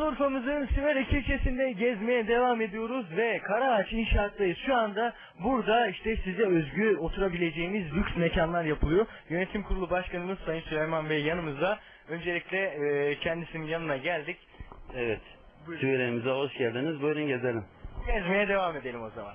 Urfa'mızın Siverek ilçesinde gezmeye devam ediyoruz ve Karaağaç İnşaat'tayız. Şu anda burada işte size özgü oturabileceğiniz lüks mekanlar yapılıyor. Yönetim Kurulu Başkanımız Sayın Süleyman Bey yanımızda. Öncelikle e, kendisinin yanına geldik. Evet. Buyurun. Hoş geldiniz. Buyurun gezelim. Gezmeye devam edelim o zaman.